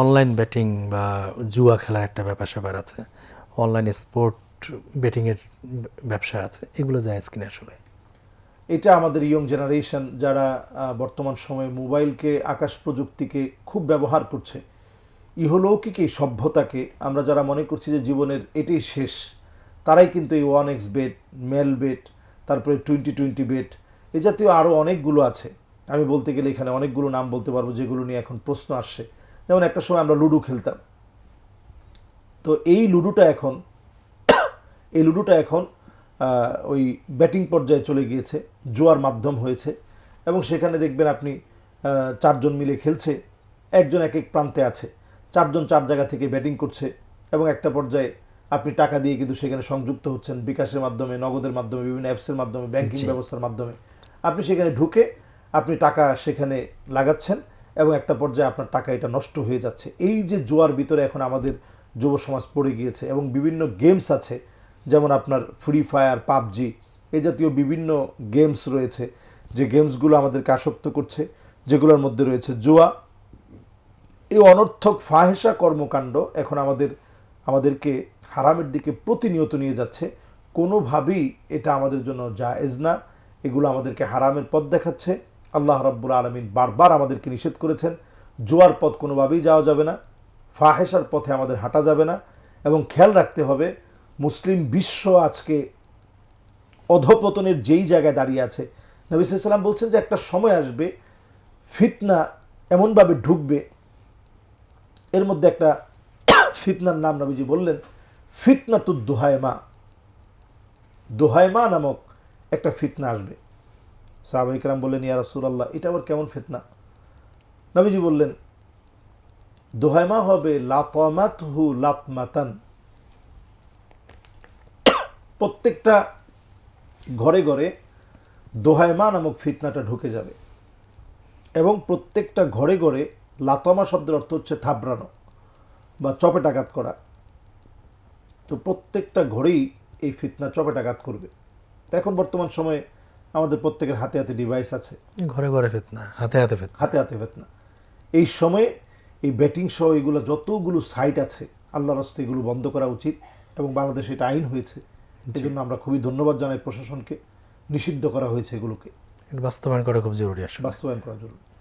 Online batting বা জুয়া খেলার একটা ব্যাপার স্যাপার আছে। অনলাইন স্পোর্ট বেটিংয়ের ব্যবসা আছে। এগুলো যায় কিনা আসলে। এটা আমাদের ইয়ং জেনারেশন যারা বর্তমান সময়ে মোবাইলকে, আকাশ প্রযুক্তিকে খুব ব্যবহার করছে। ইহলৌকিক এই সভ্যতাকে আমরা যারা মনে করছি যে জীবনের এটাই শেষ, তারাই কিন্তু এই one x bet Melbet তারপরে টোয়েন্টি টোয়েন্টি বেট এ জাতীয় আরও অনেকগুলো আছে। আমি বলতে গেলে এখানে অনেকগুলো নাম বলতে পারব যেগুলো নিয়ে এখন প্রশ্ন আসছে। যেমন একটা সময় আমরা লুডো খেলতাম। তো এই লুডোটা এখন এই লুডোটা এখন ওই ব্যাটিং পর্যায়ে চলে গিয়েছে জোয়ার মাধ্যম হয়েছে এবং সেখানে দেখবেন আপনি চারজন মিলে খেলছে একজন এক এক প্রান্তে আছে চারজন চার জায়গা থেকে ব্যাটিং করছে এবং একটা পর্যায়ে আপনি টাকা দিয়ে কিন্তু সেখানে সংযুক্ত হচ্ছেন বিকাশের মাধ্যমে নগদের মাধ্যমে বিভিন্ন অ্যাপসের মাধ্যমে ব্যাংকিং ব্যবস্থার মাধ্যমে। আপনি সেখানে ঢুকে আপনি টাকা সেখানে লাগাচ্ছেন এবং একটা পর্যায়ে আপনার টাকা এটা নষ্ট হয়ে যাচ্ছে। এই যে জোয়ার ভিতরে এখন আমাদের যুব সমাজ পড়ে গিয়েছে এবং বিভিন্ন গেমস আছে, যেমন আপনার ফ্রি ফায়ার পাবজি এই জাতীয় বিভিন্ন গেমস রয়েছে। যে গেমসগুলো আমাদেরকে আসক্ত করছে, যেগুলোর মধ্যে রয়েছে জুয়া। এই অনর্থক ফাহেসা কর্মকাণ্ড এখন আমাদের, আমাদেরকে হারামের দিকে প্রতিনিয়ত নিয়ে যাচ্ছে। কোনোভাবেই এটা আমাদের জন্য জায়েজ না। এগুলো আমাদেরকে হারামের পথ দেখাচ্ছে। আল্লাহ রাব্বুল আলমিন বারবার আমাদেরকে নিষেধ করেছেন, জোয়ার পথ কোনোভাবেই যাওয়া যাবে না ফাহেসার পথে আমাদের হাঁটা যাবে না এবং খেয়াল রাখতে হবে, মুসলিম বিশ্ব আজকে অধপতনের যেই জায়গায় দাঁড়িয়ে আছে, নবী সাল্লাম বলছেন যে একটা সময় আসবে, ফিতনা এমনভাবে ঢুকবে, এর মধ্যে একটা ফিতনার নাম নবীজি বললেন ফিতনা তু দোহায়মা দোহায়মা নামক একটা ফিতনা আসবে। সাহাবাহিকরাম বললেন, ইয়া রাসূলুল্লাহ, এটা আবার কেমন ফিতনা? নবীজি বললেন দোহায়মা হবে লাতমাত হু লাতমাতান। প্রত্যেকটা ঘরে ঘরে দোহায়মা নামক ফিতনাটা ঢুকে যাবে এবং প্রত্যেকটা ঘরে ঘরে লাতমা শব্দের অর্থ হচ্ছে থাবড়ানো বা চপেটাঘাত করা। তো প্রত্যেকটা ঘরেই এই ফিতনা চপেটাঘাত করবে। এখন বর্তমান সময়ে আমাদের প্রত্যেকের হাতে হাতে ডিভাইস আছে। ঘরে ঘরে ফেতনা হাতে হাতে ফেতনা। হাতে হাতে ফেতনা। এই সময়ে এই ব্যাটিং সহ এগুলো যতগুলো সাইট আছে আল্লাহর হস্তে এগুলো বন্ধ করা উচিত এবং বাংলাদেশে এটা আইন হয়েছে। এই জন্য আমরা খুবই ধন্যবাদ জানাই প্রশাসনকে। নিষিদ্ধ করা হয়েছে এগুলোকে। বাস্তবায়ন করা খুব জরুরি আসলে। বাস্তবায়ন করা জরুরি।